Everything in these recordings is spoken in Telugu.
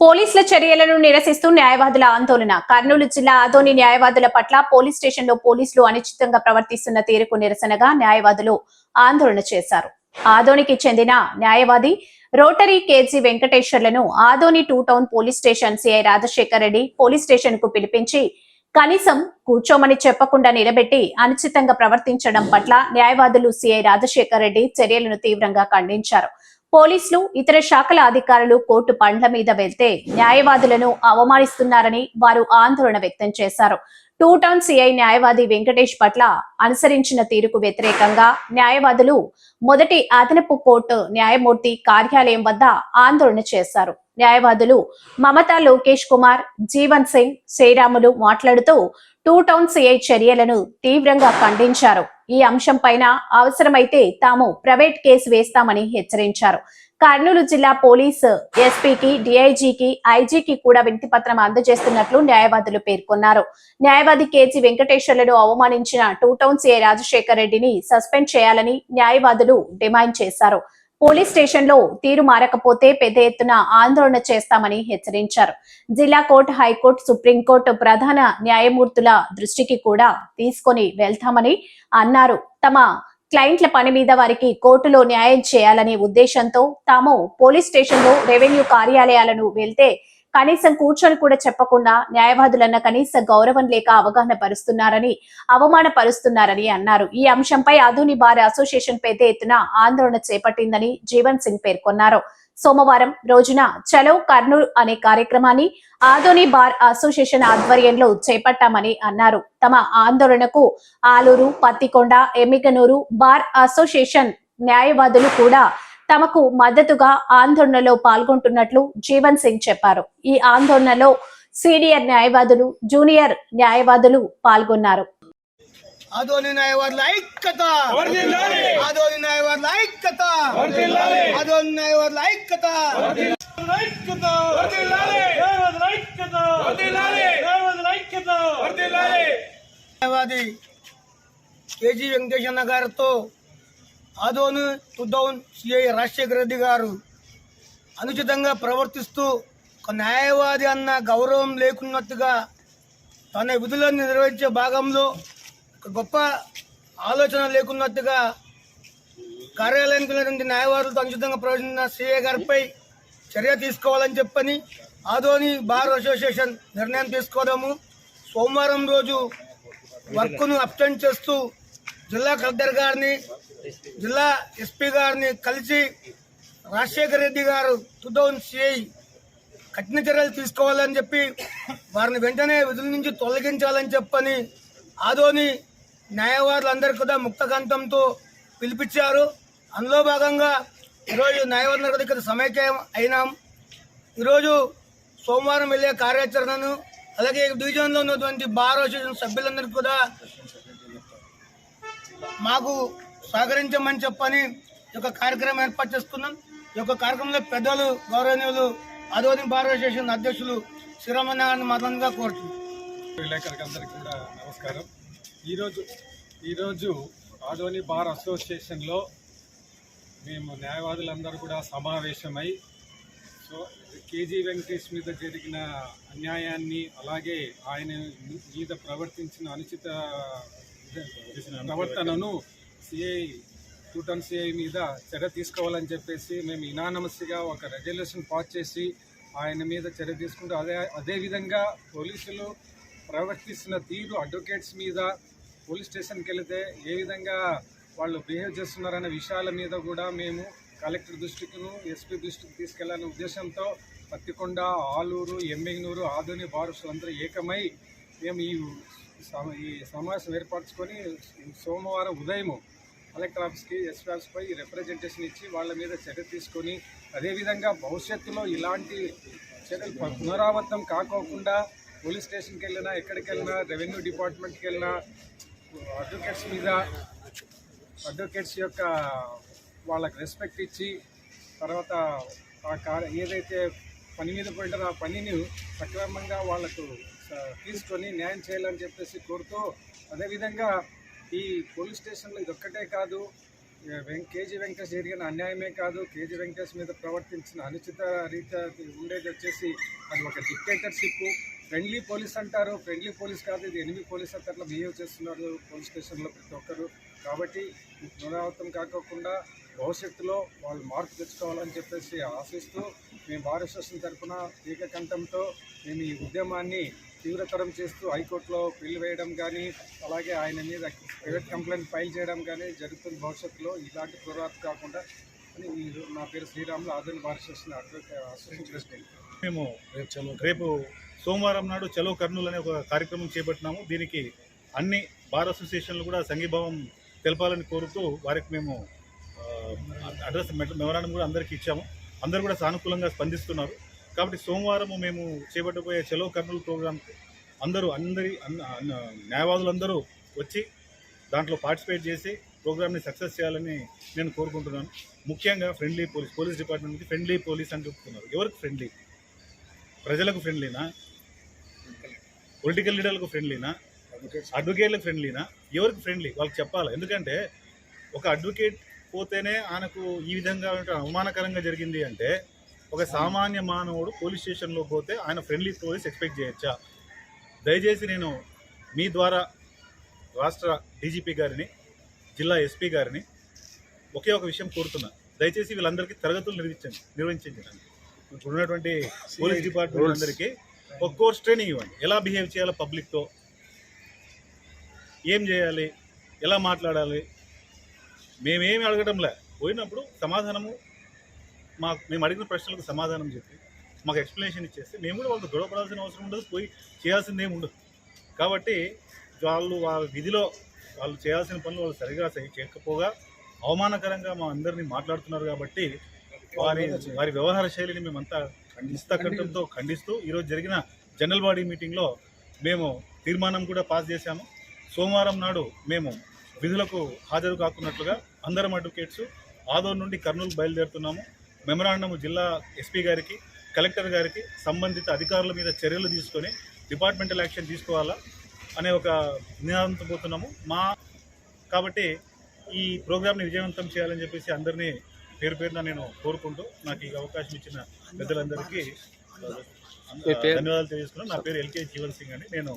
పోలీసుల చర్యలను నిరసిస్తూ న్యాయవాదుల ఆందోళన. కర్నూలు జిల్లా ఆదోని న్యాయవాదుల పట్ల పోలీస్ స్టేషన్లో పోలీసులు అనుచితంగా ప్రవర్తిస్తున్న తీరుకు నిరసనగా న్యాయవాదులు ఆందోళన చేశారు. ఆదోనికి చెందిన న్యాయవాది rotary KG వెంకటేశ్వర్లను Adoni two town police station CI Rajasekhar Reddy police స్టేషన్కు పిలిపించి కనీసం కూర్చోమని చెప్పకుండా నిలబెట్టి అనుచితంగా ప్రవర్తించడం పట్ల న్యాయవాదులు సిఐ రాజశేఖర్ రెడ్డి చర్యలను తీవ్రంగా ఖండించారు. పోలీసులు ఇతర శాఖల అధికారులు కోర్టు పండ్ల మీద వెళ్తే న్యాయవాదులను అవమానిస్తున్నారని వారు ఆందోళన వ్యక్తం చేశారు. టూ టౌన్ సిఐ న్యాయవాది వెంకటేష్ పట్ల అనుసరించిన తీరుకు వ్యతిరేకంగా న్యాయవాదులు మొదటి అదనపు కోర్టు న్యాయమూర్తి కార్యాలయం వద్ద ఆందోళన చేశారు. న్యాయవాదులు మమతా లోకేష్ కుమార్ జీవన్ సింగ్ శ్రీరాములు మాట్లాడుతూ టూ టౌన్ సిఐ చర్యలను తీవ్రంగా ఖండించారు. ఈ అంశం పైన అవసరమైతే తాము ప్రైవేట్ కేసు వేస్తామని హెచ్చరించారు. కర్నూలు జిల్లా పోలీసు ఎస్పీకి డిఐజీకి ఐజీకి కూడా వినతి పత్రం అందజేస్తున్నట్లు న్యాయవాదులు పేర్కొన్నారు. న్యాయవాది కేజీ వెంకటేశ్వర్లను అవమానించిన టూ టౌన్ ఏ రాజశేఖర్ రెడ్డిని సస్పెండ్ చేయాలని న్యాయవాదులు డిమాండ్ చేశారు. పోలీస్ స్టేషన్లో తీరు మారకపోతే పెద్ద ఎత్తున ఆందోళన చేస్తామని హెచ్చరించారు. జిల్లా కోర్టు హైకోర్టు సుప్రీంకోర్టు ప్రధాన న్యాయమూర్తుల దృష్టికి కూడా తీసుకొని వెళ్తామని అన్నారు. తమ క్లయింట్ల పని మీద వారికి కోర్టులో న్యాయం చేయాలనే ఉద్దేశంతో తాము పోలీస్ స్టేషన్లో రెవెన్యూ కార్యాలయాలను వెళ్తే కనీసం కూర్చొని కూడా చెప్పకుండా న్యాయవాదులన్న కనీస గౌరవం లేక అవగాహన పరుస్తున్నారని అవమాన పరుస్తున్నారని అన్నారు. ఈ అంశంపై ఆధుని బార్ అసోసియేషన్ పెద్ద ఎత్తున ఆందోళన చేపట్టిందని జీవన్ సింగ్ పేర్కొన్నారు. సోమవారం రోజున చలో కర్నూలు అనే కార్యక్రమాన్ని ఆదోని బార్ అసోసియేషన్ ఆధ్వర్యంలో చేపట్టామని అన్నారు. తమ ఆందోళనకు ఆలూరు పత్తికొండ ఎమ్మిగనూరు బార్ అసోసియేషన్ న్యాయవాదులు కూడా తమకు మద్దతుగా ఆందోళనలో పాల్గొంటున్నట్లు జీవన్ సింగ్ చెప్పారు. ఈ ఆందోళనలో సీనియర్ న్యాయవాదులు జూనియర్ న్యాయవాదులు పాల్గొన్నారు. ఆదోని న్యాయవాదుల ఐక్యత! ఐక్యత! న్యాయవాది కేజీ వెంకటేశ్వర గారితో Adoni two town CI Rajasekhara Reddy garu అనుచితంగా ప్రవర్తిస్తూ ఒక న్యాయవాది అన్న గౌరవం లేకున్నట్టుగా తన విధులను నిర్వహించే భాగంలో ఒక గొప్ప ఆలోచన లేకున్నట్టుగా కార్యాలయానికి న్యాయవాదులతో అనుచితంగా ప్రవేశించిన సిఏ గారిపై చర్య తీసుకోవాలని చెప్పని ఆదోని బార్ అసోసియేషన్ నిర్ణయం తీసుకోవడము సోమవారం రోజు వర్క్ను అబ్స్టెండ్ చేస్తూ జిల్లా కలెక్టర్ గారిని జిల్లా ఎస్పీ గారిని కలిసి రాజశేఖర్ రెడ్డి గారు టూ థౌజండ్ సిఐ కఠిన చర్యలు తీసుకోవాలని చెప్పి వారిని వెంటనే విధుల నుంచి తొలగించాలని చెప్పని ఆదోని న్యాయవాదులందరికీ కూడా ముక్తకంఠంతో పిలిపించారు. అందులో భాగంగా ఈరోజు న్యాయవాదుల దగ్గర సమైక్యం అయినాం. ఈరోజు సోమవారం వెళ్ళే కార్యాచరణను అలాగే డివిజన్లో ఉన్నటువంటి బార్ అసోసియేషన్ సభ్యులందరికీ కూడా మాకు సహకరించమని చెప్పని ఈ యొక్క కార్యక్రమం ఏర్పాటు చేసుకున్నాం ఈ యొక్క కార్యక్రమంలో పెద్దలు గౌరవనీయులు అదోని బార్ అసోసియేషన్ అధ్యక్షులు శ్రీరామనారాయణ గారిని కోరుతున్నాం విలేకరులందరికీ కూడా నమస్కారం. ఈరోజు ఈరోజు ఆదోని బార్ అసోసియేషన్లో మేము న్యాయవాదులందరూ కూడా సమావేశమై సో కేజీ వెంకటేష్ మీద జరిగిన అన్యాయాన్ని అలాగే ఆయన మీద ప్రవర్తించిన అనుచిత ప్రవర్తనను సిఐ టూటన్ సిఐ మీద చర్య తీసుకోవాలని చెప్పేసి మేము ఇనానమస్గా ఒక రెజల్యూషన్ పాస్ చేసి ఆయన మీద చర్య తీసుకుంటూ అదే అదేవిధంగా పోలీసులు ప్రవర్తిస్తున్న తీరు అడ్వకేట్స్ మీద పోలీస్ స్టేషన్కి వెళితే ఏ విధంగా వాళ్ళు బిహేవ్ చేస్తున్నారనే విషయాల మీద కూడా మేము కలెక్టర్ దృష్టికిను ఎస్పీ దృష్టికి తీసుకెళ్ళాలనే ఉద్దేశంతో పత్తికొండ ఆలూరు ఎమ్మిగనూరు ఆధుని బారుసులందరూ ఏకమై మేము ఈ ఈ సమావేశం ఏర్పరచుకొని సోమవారం ఉదయము కలెక్టర్ ఆఫీస్కి ఎస్పీ ఆఫీస్పై రిప్రజెంటేషన్ ఇచ్చి వాళ్ళ మీద చర్య తీసుకొని అదేవిధంగా భవిష్యత్తులో ఇలాంటి చర్యలు పునరావృతం కాకోకుండా పోలీస్ స్టేషన్కి వెళ్ళినా ఎక్కడికి వెళ్ళినా రెవెన్యూ డిపార్ట్మెంట్కి వెళ్ళినా అడ్వకేట్స్ మీద అడ్వకేట్స్ యొక్క వాళ్ళకి రెస్పెక్ట్ ఇచ్చి తర్వాత ఆ కార్ ఏదైతే పని మీద పోయింటారో ఆ పనిని సక్రమంగా వాళ్ళకు స- తీసుకొని న్యాయం చేయాలని చెప్పేసి కోరుతూ అదేవిధంగా ఈ పోలీస్ స్టేషన్లో ఇదొక్కటే కాదు కేజీ వెంకటేష్ జరిగిన అన్యాయమే కాదు కేజీ వెంకటేష్ మీద ప్రవర్తించిన అనుచిత రీత ఉండేది వచ్చేసి అది ఒక డిక్టేటర్షిప్ ఫ్రెండ్లీ పోలీస్ అంటారు ఫ్రెండ్లీ పోలీస్ కాదు ఇది ఎనిమి పోలీస్ అంటే అట్లా బిహేవ్ చేస్తున్నారు పోలీస్ స్టేషన్లో ప్రతి ఒక్కరు. కాబట్టి పునరావృతం కాకోకుండా భవిష్యత్తులో వాళ్ళు మార్పు తెచ్చుకోవాలని చెప్పేసి ఆశిస్తూ మేము భారత స్టేషన్ తరఫున ఏకకంఠంతో మేము ఈ ఉద్యమాన్ని తీవ్రతరం చేస్తూ హైకోర్టులో బిల్లు వేయడం కానీ అలాగే ఆయన మీద ప్రైవేట్ కంప్లైంట్ ఫైల్ చేయడం కానీ జరుగుతుంది భవిష్యత్తులో. ఇలాంటి పునరావృతం కాకుండా అని నా పేరు శ్రీరాములు ఆదరణ భారత స్టేషన్ అడ్వకేట్ అసోసియేషన్ ప్రెసిడెంట్. మేము రేపు సోమవారం నాడు చలో కర్నూలు అనే ఒక కార్యక్రమం చేపట్టినాము. దీనికి అన్ని బార్ అసోసియేషన్లు కూడా సంఘీభావం తెలపాలని కోరుతూ వారికి మేము అడ్రస్ మెమరాండం కూడా అందరికీ ఇచ్చాము. అందరూ కూడా సానుకూలంగా స్పందిస్తున్నారు. కాబట్టి సోమవారం మేము చేపట్టబోయే చలో కర్నూలు ప్రోగ్రాంకి అందరూ అందరి అన్న- న్యాయవాదులందరూ వచ్చి దాంట్లో పార్టిసిపేట్ చేసి ప్రోగ్రామ్ని సక్సెస్ చేయాలని నేను కోరుకుంటున్నాను. ముఖ్యంగా ఫ్రెండ్లీ పోలీస్ పోలీస్ డిపార్ట్మెంట్కి ఫ్రెండ్లీ పోలీస్ అని చెప్తున్నారు. ఎవరికి ఫ్రెండ్లీ? ప్రజలకు ఫ్రెండ్లీనా? పొలిటికల్ లీడర్లకు ఫ్రెండ్లీనా? అడ్వకేట్లకు ఫ్రెండ్లీనా? ఎవరికి ఫ్రెండ్లీ? వాళ్ళకి చెప్పాలి? ఎందుకంటే ఒక అడ్వకేట్ పోతేనే ఆయనకు ఈ విధంగా అవమానకరంగా జరిగింది అంటే ఒక సామాన్య మానవుడు పోలీస్ స్టేషన్లో పోతే ఆయన ఫ్రెండ్లీ పోలీస్ ఎక్స్పెక్ట్ చేయొచ్చా? దయచేసి నేను మీ ద్వారా రాష్ట్ర డీజీపీ గారిని జిల్లా ఎస్పీ గారిని ఒకే ఒక విషయం కోరుతున్నా. దయచేసి వీళ్ళందరికీ తరగతులు నిర్వహించండి నిర్వహించండి. ఇప్పుడు ఉన్నటువంటి పోలీస్ డిపార్ట్మెంట్ అందరికీ ఒక కోర్స్ ట్రైనింగ్ ఇవ్వండి. ఎలా బిహేవ్ చేయాలో పబ్లిక్తో. ఏం చేయాలి ఎలా మాట్లాడాలి మేమేమి అడగడంలే పోయినప్పుడు సమాధానము మాకు మేము అడిగిన ప్రశ్నలకు సమాధానం చెప్పి మాకు ఎక్స్ప్లెనేషన్ ఇచ్చేస్తే మేము కూడా వాళ్ళతో గొడవపడాల్సిన అవసరం ఉండదు పోయి చేయాల్సిందేం ఉండదు. కాబట్టి వాళ్ళు వాళ్ళ విధిలో వాళ్ళు చేయాల్సిన పనులు వాళ్ళు సరిగా చేయకపోగా అవమానకరంగా మా అందరినీ మాట్లాడుతున్నారు కాబట్టి వారి వారి వ్యవహార శైలిని మేమంతా నిస్తకంఠంతో ఖండిస్తూ ఈరోజు జరిగిన జనరల్ బాడీ మీటింగ్లో మేము తీర్మానం కూడా పాస్ చేశాము. సోమవారం నాడు మేము విధులకు హాజరు కాకున్నట్లుగా అందరం అడ్వకేట్స్ ఆదోర్ నుండి కర్నూలు బయలుదేరుతున్నాము. మెమరాండం జిల్లా ఎస్పీ గారికి కలెక్టర్ గారికి సంబంధిత అధికారుల మీద చర్యలు తీసుకొని డిపార్ట్మెంటల్ యాక్షన్ తీసుకోవాలా అనే ఒక నినాదంతో పోతున్నాము. మా కాబట్టి ఈ ప్రోగ్రామ్ని విజయవంతం చేయాలని చెప్పేసి అందరినీ పేరు పేరున నేను కోరుకుంటూ నాకు ఈ అవకాశం ఇచ్చిన పెద్దలందరికీ? ధన్యవాదాలు తెలియజేస్తున్నాను. నా పేరు ఎల్కే జీవన్ సింగ్ అండి నేను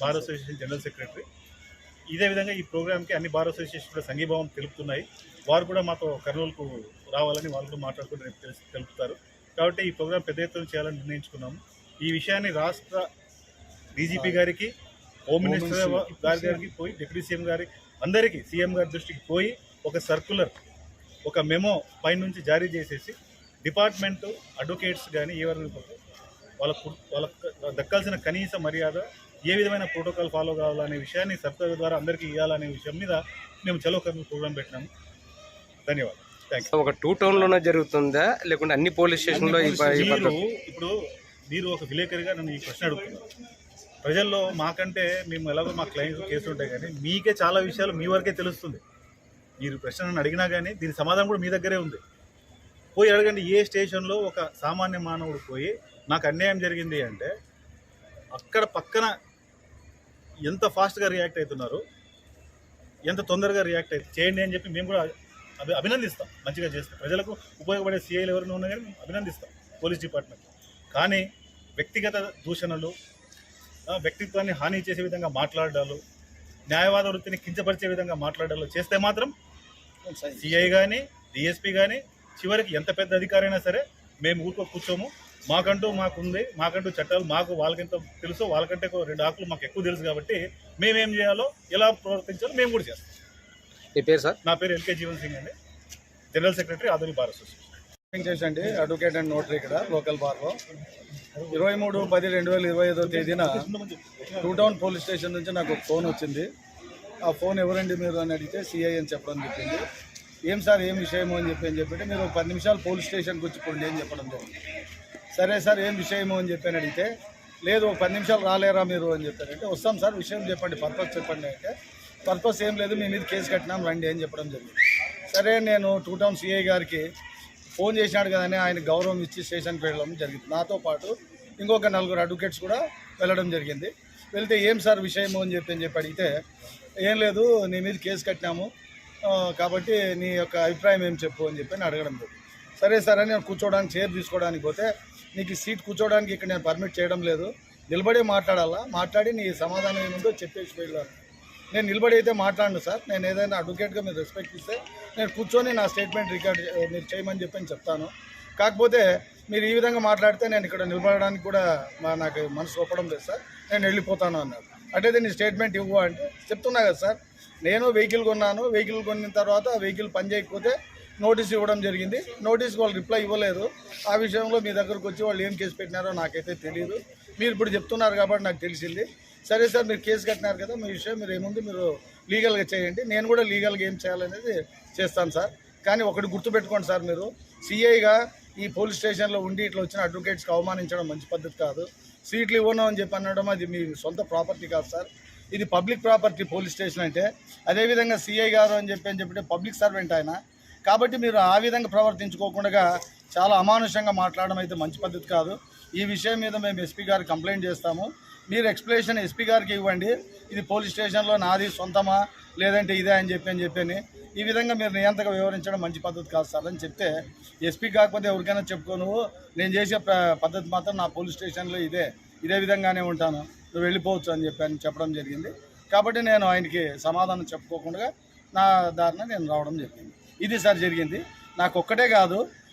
బార్ అసోసియేషన్ జనరల్ సెక్రటరీ. ఇదే విధంగా ఈ ప్రోగ్రామ్కి అన్ని బార్ అసోసియేషన్ కూడా సంఘీభావం తెలుపుతున్నాయి. వారు కూడా మాతో కర్నూలుకు రావాలని వాళ్ళు కూడా మాట్లాడుకుని రేపు తెలుసు తెలుపుతారు. కాబట్టి ఈ ప్రోగ్రామ్ పెద్ద ఎత్తున చేయాలని నిర్ణయించుకున్నాము. ఈ విషయాన్ని రాష్ట్ర డీజీపీ గారికి హోమ్ మినిస్టర్ గారి గారికి పోయి డిప్యూటీ సీఎం గారి అందరికీ సీఎం గారి దృష్టికి పోయి ఒక సర్కులర్ ఒక మెమో పైనుంచి జారీ చేసేసి డిపార్ట్మెంట్ అడ్వకేట్స్ కానీ ఎవరు వాళ్ళకు వాళ్ళకు దక్కాల్సిన కనీస మర్యాద ఏ విధమైన ప్రోటోకాల్ ఫాలో కావాలనే విషయాన్ని సర్కులర్ ద్వారా అందరికీ ఇవ్వాలనే విషయం మీద మేము చలో కర్నూలు ప్రోగ్రామ్ పెట్టినాము. ధన్యవాదాలు. థ్యాంక్ యూ ఒక టూ టౌన్లోనే జరుగుతుందా? లేకుంటే అన్ని పోలీస్ స్టేషన్లో ఈ ప- ఈ మీరు పద్ధతి? ఇప్పుడు మీరు ఒక విలేకరిగా నన్ను ఈ ప్రశ్న అడుగుతున్నారు. ప్రజల్లో మాకంటే మేము ఎలాగో మా క్లయింట్స్ కేసులు ఉంటాయి కానీ మీకే చాలా విషయాలు మీ వరకే తెలుస్తుంది. మీరు ప్రశ్న అడిగినా కానీ దీని సమాధానం కూడా మీ దగ్గరే ఉంది. పోయి అడగండి ఏ స్టేషన్లో ఒక సామాన్య మానవుడు పోయి నాకు అన్యాయం జరిగింది అంటే అక్కడ పక్కన ఎంత ఫాస్ట్గా రియాక్ట్ అవుతున్నారు ఎంత తొందరగా రియాక్ట్ అయితే చేయండి అని చెప్పి మేము కూడా అభి అభినందిస్తాం. మంచిగా చేస్తాం. ప్రజలకు ఉపయోగపడే సీఐలు ఎవరైనా ఉన్నా కానీ అభినందిస్తాం పోలీస్ డిపార్ట్మెంట్ కానీ వ్యక్తిగత దూషణలు వ్యక్తిత్వాన్ని హాని చేసే విధంగా మాట్లాడాలు న్యాయవాద వృత్తిని కించపరిచే విధంగా మాట్లాడాలు చేస్తే మాత్రం సిఐ కానీ డిఎస్పీ కానీ చివరికి ఎంత పెద్ద అధికారి అయినా సరే మేము ఊరుకో కూర్చోము. మాకంటూ మాకు ఉంది మాకంటూ చట్టాలు మాకు వాళ్ళకెంత తెలుసో వాళ్ళకంటే రెండు ఆకులు మాకు ఎక్కువ తెలుసు కాబట్టి మేమేం చేయాలో ఎలా ప్రవర్తించాలో మేము కూడా చేస్తాం. మీ పేరు సార్? నా పేరు ఎల్కే జీవన్ సింగ్ అండి. జనరల్ సెక్రటరీ ఆధునిక బార్ అసోసియేషన్. అండి అడ్వకేట్ అండ్ నోటరీ ఇక్కడ లోకల్ బార్లో ఇరవై మూడు పది రెండు వేల ఇరవై ఐదో తేదీన టూ టౌన్ పోలీస్ స్టేషన్ నుంచి నాకు ఒక ఫోన్ వచ్చింది. ఆ ఫోన్ ఎవరండి మీరు అని అడిగితే సిఐ అని చెప్పడం చెప్పింది ఏం సార్ ఏం విషయము అని చెప్పి అని చెప్పి మీరు ఒక పది నిమిషాలు పోలీస్ స్టేషన్కి వచ్చి అని చెప్పడం జరిగింది. సరే సార్ ఏం విషయము అని చెప్పి అని అడిగితే లేదు ఒక పది నిమిషాలు రాలేరా మీరు అని చెప్పారంటే వస్తాం సార్ విషయం చెప్పండి పర్పస్ చెప్పండి అంటే పర్పస్ ఏం లేదు మీ మీద కేసు కట్టినాం రండి అని చెప్పడం జరిగింది. సరే నేను టూ టౌన్ సిఐ గారికి ఫోన్ చేసినాడు కదని ఆయన గౌరవం ఇచ్చి స్టేషన్కి వెళ్ళడం జరిగింది. నాతో పాటు ఇంకొక నలుగురు అడ్వకేట్స్ కూడా వెళ్ళడం జరిగింది. వెళ్తే ఏం సార్ విషయము అని చెప్పి అని చెప్పి అడిగితే ఏం లేదు నీ మీద కేసు కట్టినాము. కాబట్టి నీ యొక్క అభిప్రాయం ఏం చెప్పు అని చెప్పి అని అడగడం లేదు. సరే సరే నేను కూర్చోవడానికి చైర్ తీసుకోవడానికి పోతే నీకు సీట్ కూర్చోవడానికి ఇక్కడ నేను పర్మిట్ చేయడం లేదు. నిలబడే మాట్లాడాలా? మాట్లాడి నీ సమాధానం ఏముందో చెప్పేసి వెళ్ళాను నేను నిలబడి అయితే మాట్లాడను సార్. నేను ఏదైనా అడ్వకేట్గా మీరు రెస్పెక్ట్ ఇస్తే నేను కూర్చొని నా స్టేట్మెంట్ రికార్డ్ మీరు చేయమని చెప్పి అని చెప్తాను. కాకపోతే మీరు ఈ విధంగా మాట్లాడితే నేను ఇక్కడ నిలబడడానికి కూడా మా నాకు మనసు ఒప్పడం లేదు సార్. నేను వెళ్ళిపోతాను అన్నారు. అంటే దీన్ని స్టేట్మెంట్ ఇవ్వు అంటే చెప్తున్నా కదా సార్. నేను వెహికల్ కొన్నాను వెహికల్ కొన్న తర్వాత వెహికల్ పని చేయకపోతే నోటీస్ ఇవ్వడం జరిగింది. నోటీస్ వాళ్ళు రిప్లై ఇవ్వలేదు. ఆ విషయంలో మీ దగ్గరకు వచ్చి వాళ్ళు ఏం కేసు పెట్టినారో నాకైతే తెలియదు మీరు ఇప్పుడు చెప్తున్నారు కాబట్టి నాకు తెలిసింది. సరే సార్ మీరు కేసు కట్టినారు కదా మీ విషయం మీరు ఏముంది మీరు లీగల్గా చేయండి. నేను కూడా లీగల్గా ఏం చేయాలనేది చేస్తాను సార్. కానీ ఒకటి గుర్తుపెట్టుకోండి సార్ మీరు. సిఐగా ఈ పోలీస్ స్టేషన్లో ఉండి ఇట్లా వచ్చిన అడ్వకేట్స్కి అవమానించడం మంచి పద్ధతి కాదు. సీట్లు ఇవ్వను అని చెప్పి అనడం అది మీ సొంత ప్రాపర్టీ కాదు సార్. ఇది పబ్లిక్ ప్రాపర్టీ పోలీస్ స్టేషన్ అంటే అదేవిధంగా సిఐ గారు అని చెప్పి అని చెప్పి పబ్లిక్ సర్వెంట్ ఆయన. కాబట్టి మీరు ఆ విధంగా ప్రవర్తించుకోకుండా చాలా అమానుషంగా మాట్లాడడం అయితే మంచి పద్ధతి కాదు. ఈ విషయం మీద మేము ఎస్పీ గారికి కంప్లైంట్ చేస్తాము. మీరు ఎక్స్ప్లెనేషన్ ఎస్పీ గారికి ఇవ్వండి. ఇది పోలీస్ స్టేషన్లో నాది సొంతమా లేదంటే ఇదే అని చెప్పి అని చెప్పని ఈ విధంగా మీరు నియంతగా వివరించడం మంచి పద్ధతి కాదు సార్ అని చెప్తే ఎస్పీ కాకపోతే ఎవరికైనా చెప్పుకో నువ్వు నేను చేసే ప- పద్ధతి మాత్రం నా పోలీస్ స్టేషన్లో ఇదే ఇదే విధంగానే ఉంటాను నువ్వు వెళ్ళిపోవచ్చు అని చెప్పాను చెప్పడం జరిగింది. కాబట్టి నేను ఆయనకి సమాధానం చెప్పుకోకుండా నా దారిన నేను రావడం జరిగింది. ఇది సార్ జరిగింది. నాకు ఒక్కటే కాదు